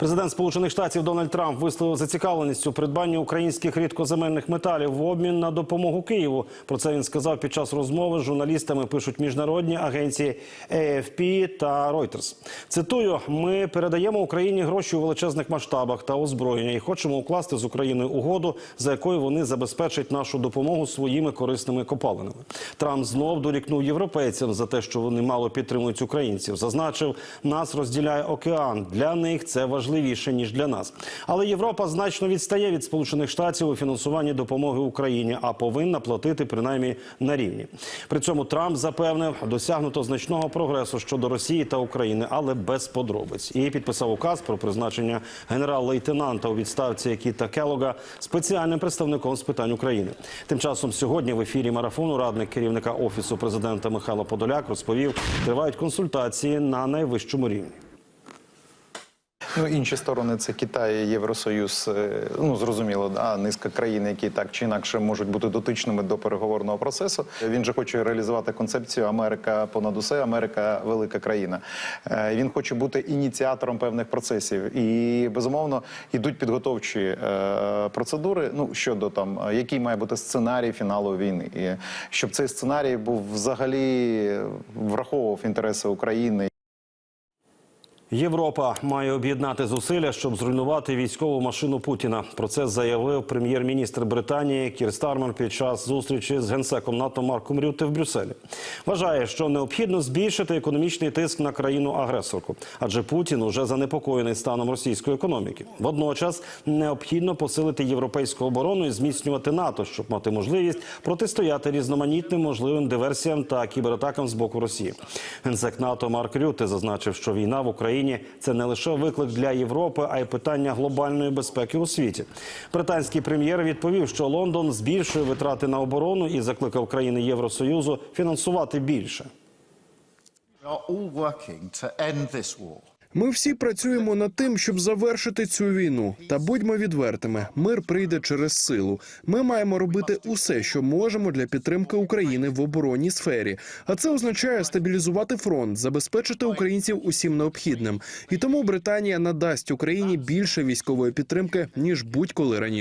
Президент Сполучених Штатів Дональд Трамп висловив зацікавленість у придбанні українських рідкоземельних металів в обмін на допомогу Києву. Про це він сказав під час розмови з журналістами. Пишуть міжнародні агенції AFP та Reuters. Цитую: ми передаємо Україні гроші у величезних масштабах та озброєння і хочемо укласти з Україною угоду, за якою вони забезпечать нашу допомогу своїми корисними копалинами. Трамп знов дорікнув європейцям за те, що вони мало підтримують українців. Зазначив, нас розділяє океан. Для них це важливіше ніж для нас. Але Європа значно відстає від Сполучених Штатів у фінансуванні допомоги Україні, а повинна платити принаймні на рівні. При цьому Трамп запевнив, досягнуто значного прогресу щодо Росії та України, але без подробиць. І підписав указ про призначення генерал-лейтенанта у відставці Кіта Келога спеціальним представником з питань України. Тим часом сьогодні в ефірі марафону радник керівника офісу президента Михайло Подоляк розповів, тривають консультації на найвищому рівні. Ну, інші сторони це Китай, Євросоюз. е, Ну зрозуміло, да, низка країн, які так чи інакше можуть бути дотичними до переговорного процесу. Він же хоче реалізувати концепцію Америка понад усе, Америка велика країна. Е, Він хоче бути ініціатором певних процесів. І безумовно йдуть підготовчі е, процедури. Ну щодо там, який має бути сценарій фіналу війни, і щоб цей сценарій був взагалі враховував інтереси України. Європа має об'єднати зусилля, щоб зруйнувати військову машину Путіна. Про це заявив прем'єр-міністр Британії Кір Стармер під час зустрічі з генсеком НАТО Марком Рютте в Брюсселі. Вважає, що необхідно збільшити економічний тиск на країну-агресорку, адже Путін уже занепокоєний станом російської економіки. Водночас необхідно посилити європейську оборону і зміцнювати НАТО, щоб мати можливість протистояти різноманітним можливим диверсіям та кібератакам з боку Росії. Генсек НАТО Марк Рютте зазначив, що війна в Україні це не лише виклик для Європи, а й питання глобальної безпеки у світі. Британський прем'єр відповів, що Лондон збільшує витрати на оборону і закликав країни Євросоюзу фінансувати більше. Ми всі працюємо над тим, щоб завершити цю війну. Та будьмо відвертими, мир прийде через силу. Ми маємо робити усе, що можемо для підтримки України в оборонній сфері. А це означає стабілізувати фронт, забезпечити українців усім необхідним. І тому Британія надасть Україні більше військової підтримки ніж будь-коли раніше.